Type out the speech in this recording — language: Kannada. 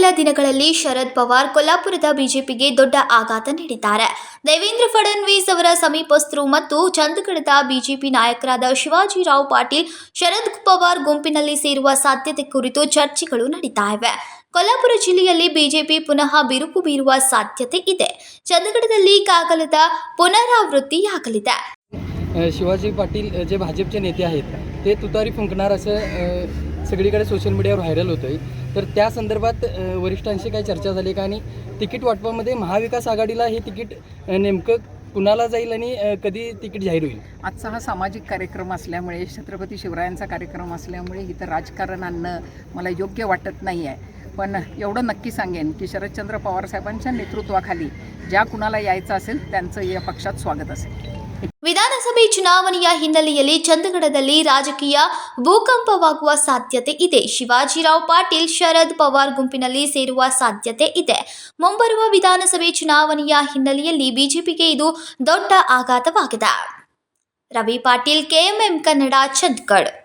ಕೆಲ ದಿನಗಳಲ್ಲಿ ಶರದ್ ಪವಾರ್ ಕೊಲ್ಲಾಪುರದ ಬಿಜೆಪಿಗೆ ದೊಡ್ಡ ಆಘಾತ ನೀಡಿದ್ದಾರೆ. ದೇವೇಂದ್ರ ಫಡ್ನವೀಸ್ ಅವರ ಸಮೀಪಸ್ಥರು ಮತ್ತು ಚಂದಗಡದ ಬಿಜೆಪಿ ನಾಯಕರಾದ ಶಿವಾಜಿರಾವ್ ಪಾಟೀಲ್, ಶರದ್ ಪವಾರ್ ಗುಂಪಿನಲ್ಲಿ ಸೇರುವ ಸಾಧ್ಯತೆ ಕುರಿತು ಚರ್ಚೆಗಳು ನಡೀತಾ ಇವೆ. ಕೊಲ್ಲಾಪುರ ಜಿಲ್ಲೆಯಲ್ಲಿ ಬಿಜೆಪಿ ಪುನಃ ಬಿರುಕು ಬೀರುವ ಸಾಧ್ಯತೆ ಇದೆ. ಚಂದಗಡದಲ್ಲಿ ಕಾಗಲದ ಪುನರಾವೃತ್ತಿಯಾಗಲಿದೆ. ಶಿವಾಜಿ ಪಾಟೀಲ್ जे भाजपचे नेते आहेत, ते तुतारी सगळीकडे सोशल मीडियावर व्हायरल होतं आहे तर त्या संदर्भात वरिष्ठांशी काही चर्चा झाली का? आणि तिकीट वाटपामध्ये महाविकास आघाडीला हे तिकीट नेमकं कुणाला जाईल आणि कधी तिकीट जाहीर होईल? आजचा हा सामाजिक कार्यक्रम असल्यामुळे छत्रपती शिवरायांचा कार्यक्रम असल्यामुळे इथं राजकारण आणणं मला योग्य वाटत नाही आहे पण एवढं नक्की सांगेन की शरदचंद्र पवार साहेबांच्या नेतृत्वाखाली ज्या कुणाला यायचं असेल त्यांचं या पक्षात स्वागत असेल. ವಿಧಾನಸಭೆ ಚುನಾವಣೆಯ ಹಿನ್ನೆಲೆಯಲ್ಲಿ ಚಂದಗಡದಲ್ಲಿ ರಾಜಕೀಯ ಭೂಕಂಪವಾಗುವ ಸಾಧ್ಯತೆ ಇದೆ. ಶಿವಾಜಿರಾವ್ ಪಾಟೀಲ್, ಶರದ್ ಪವಾರ್ ಗುಂಪಿನಲ್ಲಿ ಸೇರುವ ಸಾಧ್ಯತೆ ಇದೆ. ಮುಂಬರುವ ವಿಧಾನಸಭೆ ಚುನಾವಣೆಯ ಹಿನ್ನೆಲೆಯಲ್ಲಿ ಬಿಜೆಪಿಗೆ ಇದು ದೊಡ್ಡ ಆಘಾತವಾಗಿದೆ. ರವಿ ಪಾಟೀಲ್, ಕೆಎಂಎಂ ಕನ್ನಡ, ಚಂದಗಡ್.